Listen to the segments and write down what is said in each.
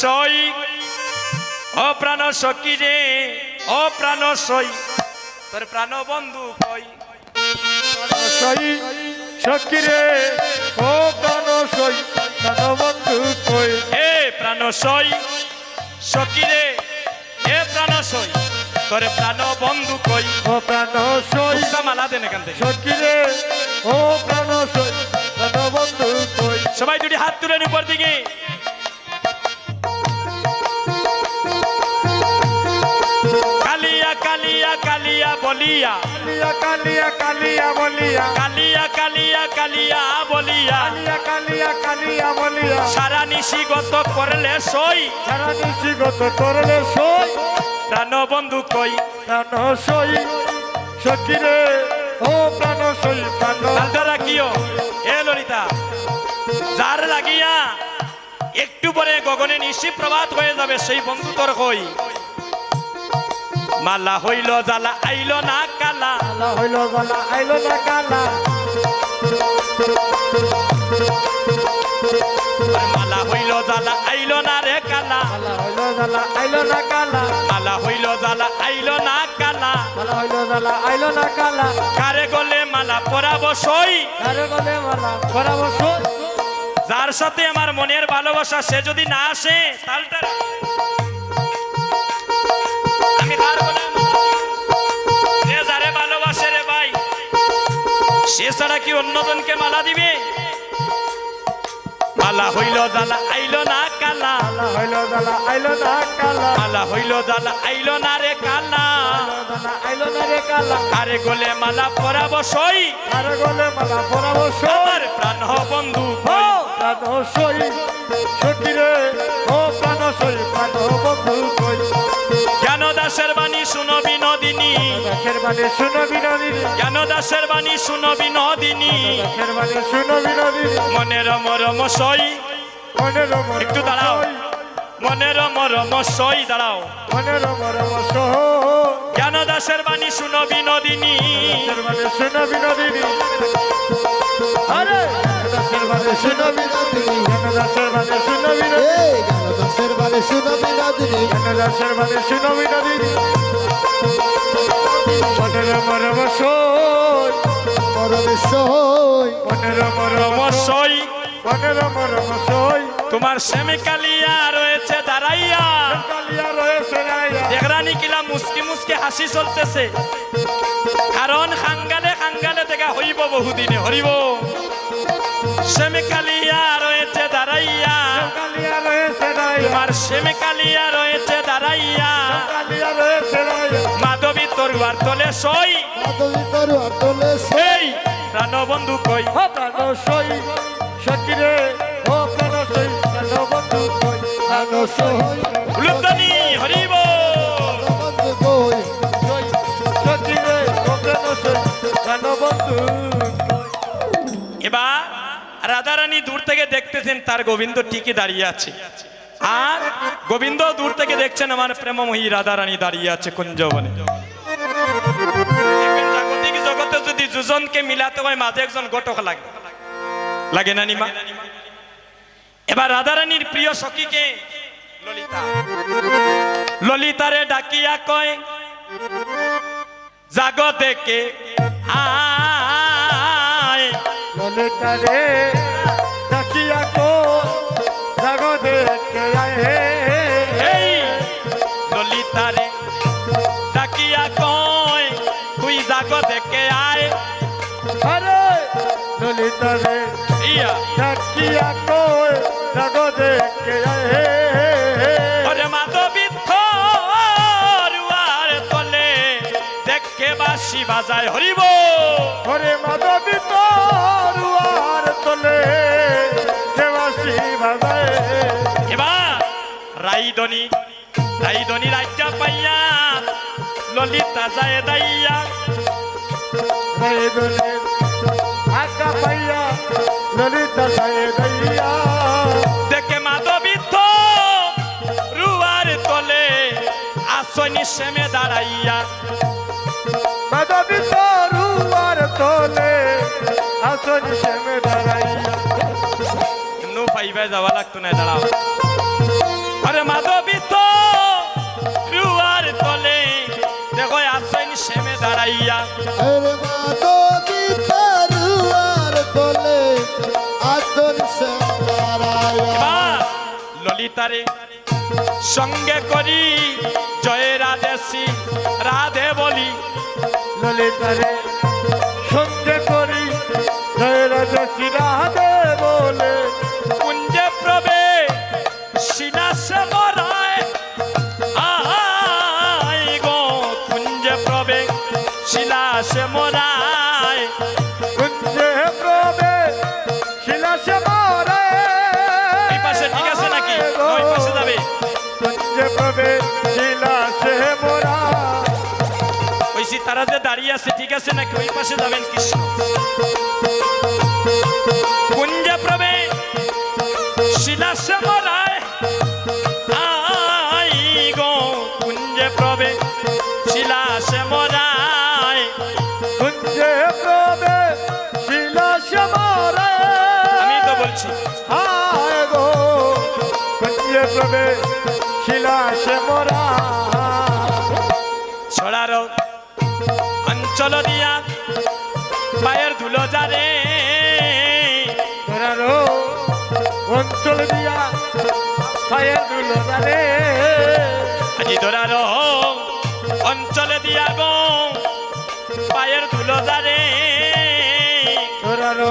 সই ও প্রাণ সখী রে? ও প্রাণ সই তোর প্রাণ বন্ধু কই? সই সকিরে ও প্রাণ সই প্রাণ বন্ধু কই? এ প্রাণ সই সখী রে? এ প্রাণ সই তোর প্রাণ বন্ধু কই? ও প্রাণ সই মালা দেন এখান থেকে। সকিরে ও প্রাণ সই প্রাণ বন্ধু কই? সবাই দুটি হাত তুলেন উপর দিকে। বলিয়া। কালিয়া কালিয়া কালিয়া বলিয়া। কালিয়া কালিয়া কালিয়া বলিয়া। কালিয়া কালিয়া কালিয়া বলিয়া। সারা নিশি গত করলে সই। সারা নিশি গত করলে সই। প্রাণ বন্ধু কই? প্রাণ সই। সকিরে ও প্রাণ সই প্রাণ তালটা রাখিও এ ললিতা যার লাগিয়া একটু পরে গগনে নিশি প্রভাত হয়ে যাবে সেই বন্ধু তোর কই মালা হইল জ্বালা আইল না কালা। কালা হইল গলা আইল না কালা। মালা হইল জ্বালা আইল না রে কালা। কালা হইল গলা আইল না কালা। মালা হইল জ্বালা আইল না কালা। কালা হইল গলা আইল না কালা। কারে গলে মালা পরাব সই? আরে গলে মালা সই? যার সাথে আমার মনের ভালোবাসা সে যদি না আসে তালটা সে ছাড়া কি অন্যজনকে মালা দিবে? মালা হইল জ্বালা আইল না কালা। হইল জালা আইল না কালা। মালা হইল জ্বালা আইল না রে কালা। আইল না রে কালা। আরে গলে মালা পরাব সই। আরে গলে মালা পরাব সই। আমার প্রাণ বন্ধু হ প্রাণ সই। সকিরে ও প্রাণ সই প্রাণ বন্ধু কই। জ্ঞান দাসের বাণী শুনো বিনোদিনী। দাসের বাণী শুনো বিনোদিনী। জ্ঞান দাসের বাণী শুনো বিনোদিনী। দাসের বাণী শুনো বিনোদিনী। মনের মরম সই। মনের মরম একটু দাঁড়াও। সই, মনের মরম সই দাঁড়াও। মনের মরম সহ জ্ঞান দাসের বাণী শুনো বিনোদিনী। দাসের বাণী শুনো বিনোদিনী। আরে! দাসের বাণী শুনো বিনোদিনী। শুনো বিনোদিনী। গান শুনো বিনোদিনী। শুনো বিনোদিনী। মনের মনের মনের তোমার সেমে কালিয়া রয়েছে দাঁড়াইয়া। কালিয়া রয়েছে দেখরানি কিলা মুসকি মুসকি হাসি চলতেছে। কারণ খাঙ্গালে খাঙ্গালে দেখা হইব বহুদিনে হরিব। কালিয়া রয়েছে দাঁড়াইয়া। কালিয়া রয়েছে তোমার কালিয়া রয়েছে দাঁড়াইয়া। কালিয়া রয়েছে মাধবী তরুয়ার তলে সই। মাধবী তরু আটলে সই। প্রাণ বন্ধু কই? ও প্রাণ সই সকিরে ও প্রাণ সই প্রাণ বন্ধু কই? প্রাণ সই হরিব। বন্ধু কই? সকিরে ও প্রাণ সই প্রাণ বন্ধু রাধারানী দূর থেকে দেখতেছেন তার গোবিন্দ ঠিকই দাঁড়িয়ে আছে। আর গোবিন্দ দূর থেকে দেখছেন আমার প্রেমময়ী রাধারানী দাঁড়িয়ে আছে কুঞ্জবনে। জাগতিক জগতে যদি দুজনকে মিলাতে হয়, মাঝে একজন লাগে। লাগে না নিমা? এবার রাধারানীর প্রিয় সখীকে ললিতা। ললিতারে ডাকিয়া কয় জাগতেকে আয়। ললিতারে কো জাগো দেখে আয়ে এই ললিতারে ডাকিয়া কয় তুই জাগ দেখে আয়। আরে ললিতারে ইয়া। ডাকিয়া কো জাগো দেখে আয়ে ওরে মাধবী থরুয়ার তলে দেখে বাসি বাজায় হরিব। ওরে মাধবী তরুয়ার তলে। বাজায় এবার রাইদনি রাইদনি রাজ্যা পাইয়া ললিতা যায় দাইয়া। রে দলে আকা পাইয়া ললিতা যায় দইয়া। দেখে মাধবী রুয়ার তলে আসনি সেমে দাঁড়াইয়া। মাধবী তরুয়ার তলে আসন সেমে দাঁড়াইয়া। নো পাইবা যাওয়া লাগতো না দাঁড়াও আরে মাধবী তো রুয়ার তলে দেখো আসেন শ্যামে দাঁড়াইয়া আরে মাধবী তো তলে আসেন শ্যামে দাঁড়াইয়া ললিতারে সঙ্গে করি জয় রাধেসি রাধে বলি ললিতারে সঙ্গে করি জয় রাধেসি রাধে শিলাসে মরায়। প্রবে শিলাসে পাশে ঠিক আছে নাকি? ওই পাশে যাবে। কুঞ্জে প্রবে শিলাসে মোরা ওই তারা যে দাঁড়িয়ে আছে ঠিক আছে নাকি? ওই পাশে যাবেন কৃষ্ণ। কুঞ্জে প্রবে শিলাসে মরায়। শিলাসে মোরা। ছড়ার অঞ্চল দিয়া পায়ের ধুলো যারে ধরারো অঞ্চল দিয়া ছায়া দুলো জানে আজি ধরার অঞ্চলে দিয়া গো পায়ের ধুলো যারে ধরারো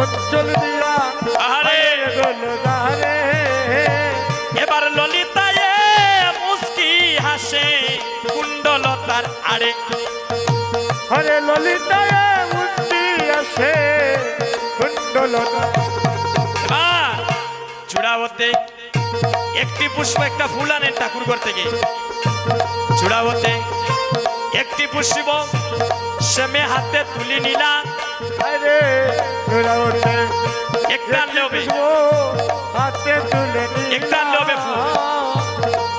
অঞ্চল দিয়া আহারে। দুলো কুণ্ডলতার আড়ে হরে ললিতায় মুক্তি আসে এবার চূড়াবতে একটি পুষ্প একটা ফুল আনেন ঠাকুর ঘর থেকে। চূড়াবতে একটি পুষ্প সেমে হাতে তুলি নিলা। আরে চূড়াওতে একটা হবে। হাতে তুলে। একটা হবে ফুল।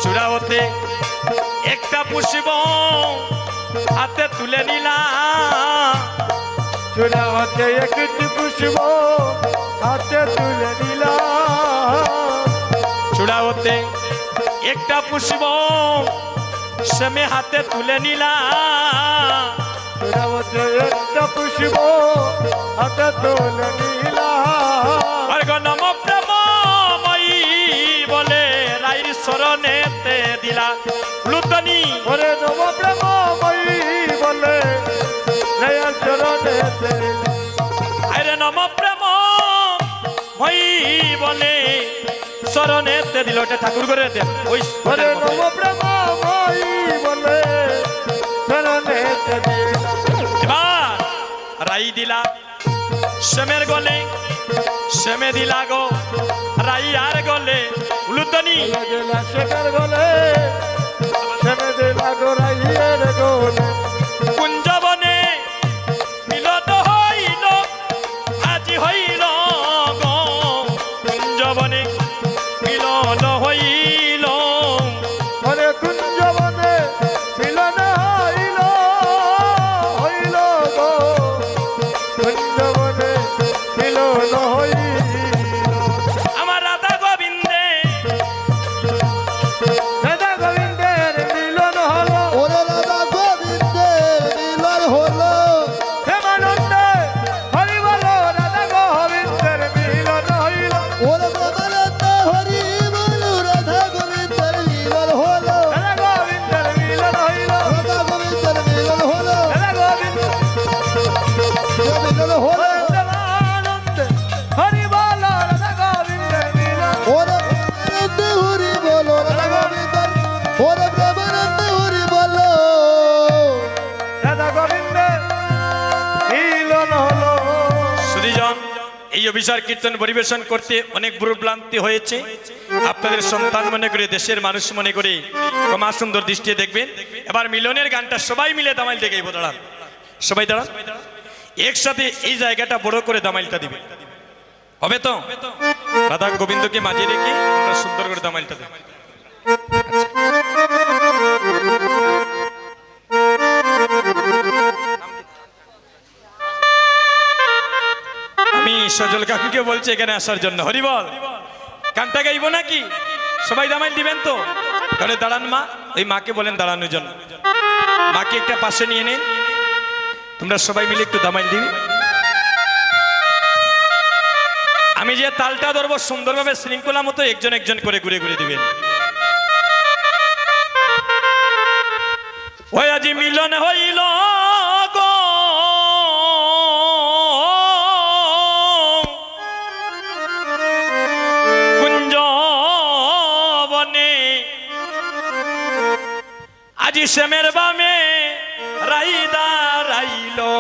চূড়াবতে একটা পুষ্প হাতে তুলে নিলা চূড়াওতে একটি পুষ্প হাতে তুলে নিলাম। চূড়াবতে একটা পুষ্প সেমে হাতে তুলে নিলা চূড়াওতে একটা পুষ্প হাতে তুলে নিলাম। নম প্রেমময়ী লুতনি ওরে নম প্রেমময়ী বলে নয়া চরণে আরে নম প্রেম মই বলে শরণেতে দিল ওটা ঠাকুর করে দেন ওই ওরে নম প্রেমময়ী বলে চরণে এবার রাই দিলা সেমের গলে সেমে দিলা গো রাই আর গলে লুতনি গেলা সেমে দিলা গোরাইয়ের গোলে। কুঞ্জবনে মিলত হইল আজি হইল অভিসার কীর্তন, পরিবেশন করতে অনেক ভ্রান্তি হয়েছে। আপনাদের সন্তান মনে করে, দেশের মানুষ মনে করে, ক্ষমা সুন্দর দৃষ্টি দেখবেন। এবার মিলনের গানটা সবাই মিলে দামাইল থেকে দাঁড়ান সবাই দাঁড়ান। একসাথে এই জায়গাটা বড় করে দামাইলটা দিবে। হবে তো? রাধা গোবিন্দকে মাঝে রেখে সুন্দর করে দামাইলটা দেব। সজল কাকুকে বলছে, এখানে আসার জন্য। হরিবল গানটা গাইব নাকি? সবাই দামাইল দিবেন তো? ধরে দাঁড়ান মা। ওই মাকে বলেন দাঁড়ানোর জন্য। মাকে একটা পাশে নিয়ে নিন। তোমরা সবাই মিলে একটু দামাইল দিবি। আমি যে তালটা ধরবো, সুন্দরভাবে শৃঙ্খলা মতো একজন একজন করে ঘুরে ঘুরে দিবেন। ওই আজি মিলন হইল। জিসমের বামে রাইদা রাইলো।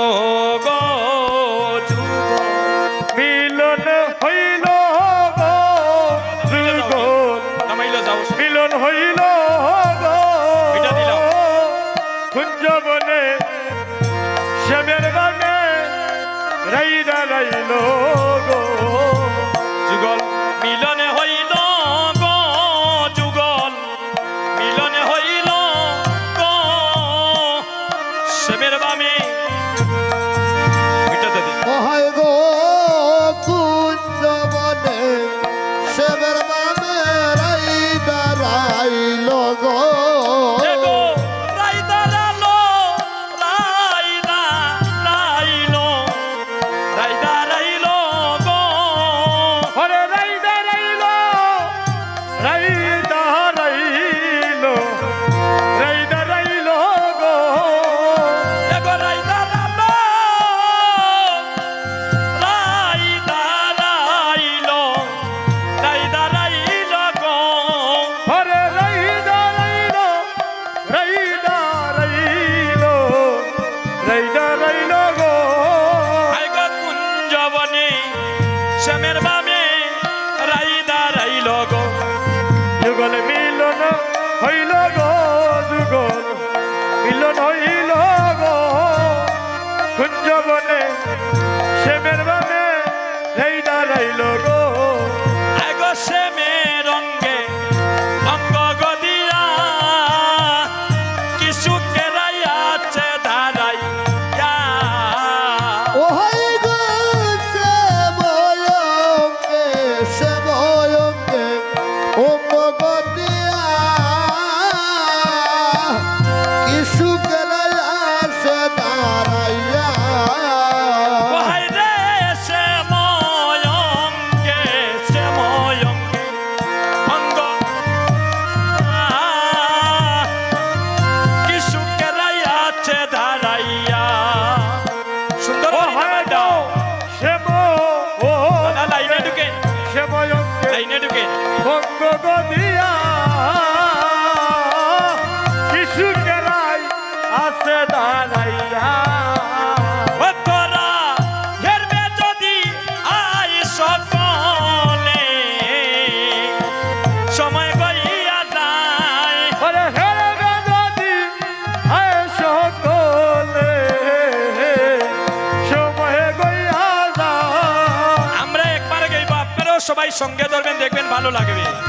ચાલો લાગવી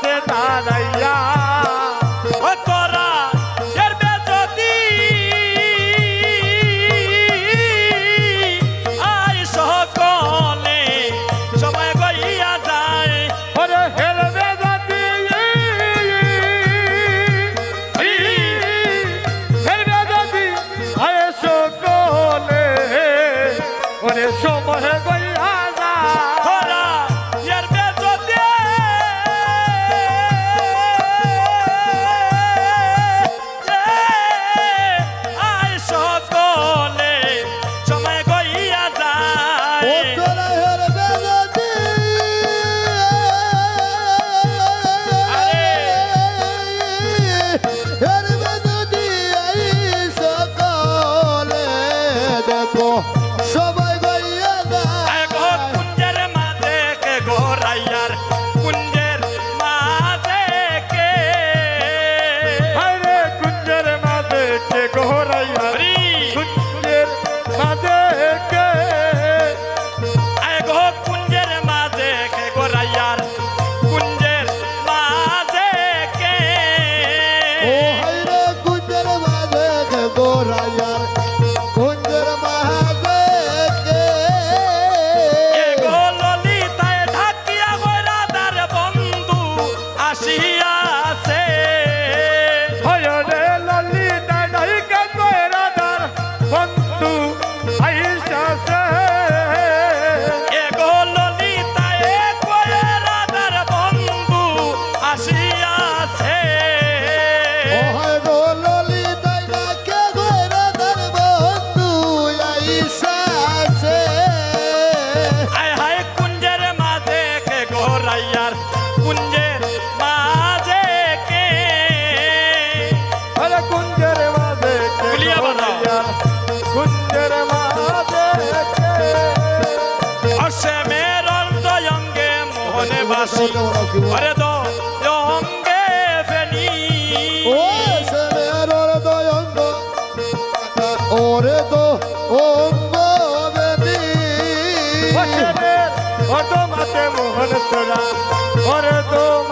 পাশে দাঁড়াইয়া, ও তোরা সেরবে যদি আর সকলে সময় গইয়া যায়। ওরে হেরবে যদি হেরবে যদি আয় সকলে, ওরে সময় গইয়া মোহন তোরা ওরে তো